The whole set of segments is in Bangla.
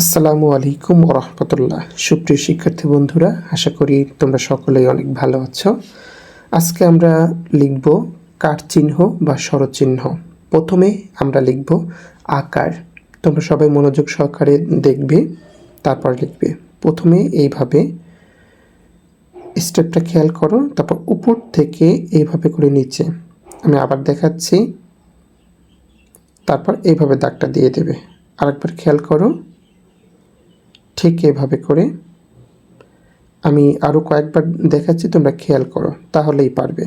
আসসালামু আলাইকুম রহমতুল্লাহ। সুপ্রিয় শিক্ষার্থী বন্ধুরা, আশা করি তোমরা সকলেই অনেক ভালো আছো। আজকে আমরা লিখব কার চিহ্ন বা স্বরচিহ্ন। প্রথমে আমরা লিখব আকার। তোমরা সবাই মনোযোগ সহকারে দেখবে, তারপর লিখবে। প্রথমে এইভাবে স্টেপটা খেয়াল করো, তারপর উপর থেকে এইভাবে করে নিচে। আমি আবার দেখাচ্ছি, তারপর এইভাবে দাগটা দিয়ে দেবে। আরেকবার খেয়াল করো। ঠিক এভাবে করে আমি আরও কয়েকবার দেখাচ্ছি, তোমরা খেয়াল করো, তাহলেই পারবে।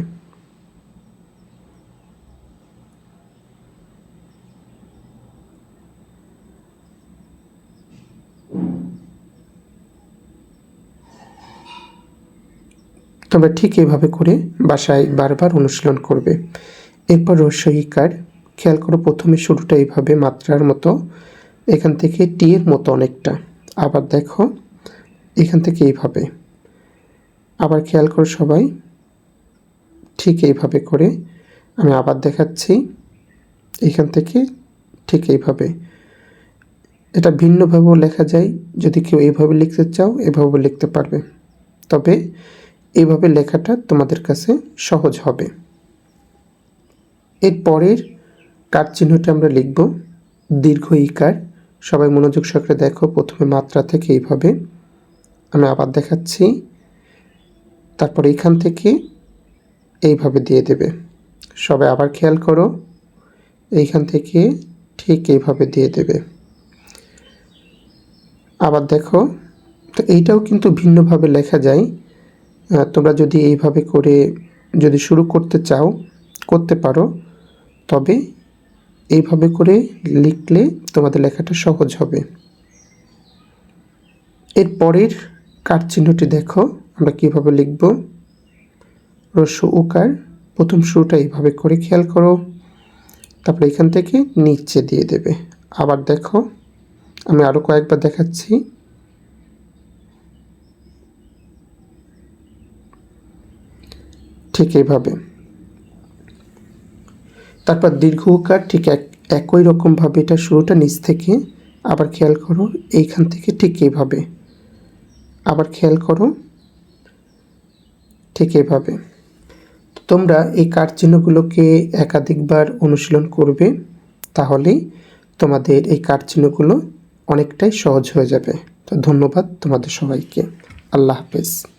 তোমরা ঠিক এভাবে করে বাসায় বারবার অনুশীলন করবে। এরপর রস্যইকার খেয়াল করো প্রথমে শুরুটা এইভাবে মাত্রার মতো, এখান থেকে টি এর মতো অনেকটা। আবার দেখো, এখান থেকে এইভাবে। আবার খেয়াল করো সবাই, ঠিক এইভাবে করে আমি আবার দেখাচ্ছি, এখান থেকে ঠিক এইভাবে। এটা ভিন্নভাবেও লেখা যায়, যদি কেউ এইভাবে লিখতে চাও, এভাবে লিখতে পারবে। তবে এইভাবে লেখাটা তোমাদের কাছে সহজ হবে। এর পরের কার চিহ্নটা আমরা লিখব, দীর্ঘ ইকার সবাই মনোযোগ সহকারে দেখো, প্রথমে মাত্রা থেকে এইভাবে আমি আবার দেখাচ্ছি। তারপর এখান থেকে এইভাবে দিয়ে দেবে। সবাই আবার খেয়াল করো, এইখান থেকে ঠিক এইভাবে দিয়ে দেবে। আবার দেখো, তো এইটাও কিন্তু ভিন্নভাবে লেখা যায়। তোমরা যদি এইভাবে করে যদি শুরু করতে চাও, করতে পারো, তবে এইভাবে করে লিখলে তোমাদের লেখাটা সহজ হবে। এর পরের কার চিহ্নটি দেখো, আমরা কীভাবে লিখব। রস্য উকার, প্রথম শুরুটা এইভাবে করে খেয়াল করো, তারপরে এখান থেকে নিচে দিয়ে দেবে। আবার দেখো, আমি আরও কয়েকবার দেখাচ্ছি। ঠিক এইভাবে। তারপর দীর্ঘ উকার ঠিক এক, একই রকমভাবে এটা শুরুটা নিচ থেকে। আবার খেয়াল করো, এইখান থেকে ঠিক এইভাবে। আবার খেয়াল করো, ঠিক এইভাবে। তোমরা এই কার চিহ্নগুলোকে একাধিকবার অনুশীলন করবে তাহলেই তোমাদের এই কার চিহ্নগুলো অনেকটাই সহজ হয়ে যাবে। তো ধন্যবাদ তোমাদের সবাইকে। আল্লাহ হাফেজ।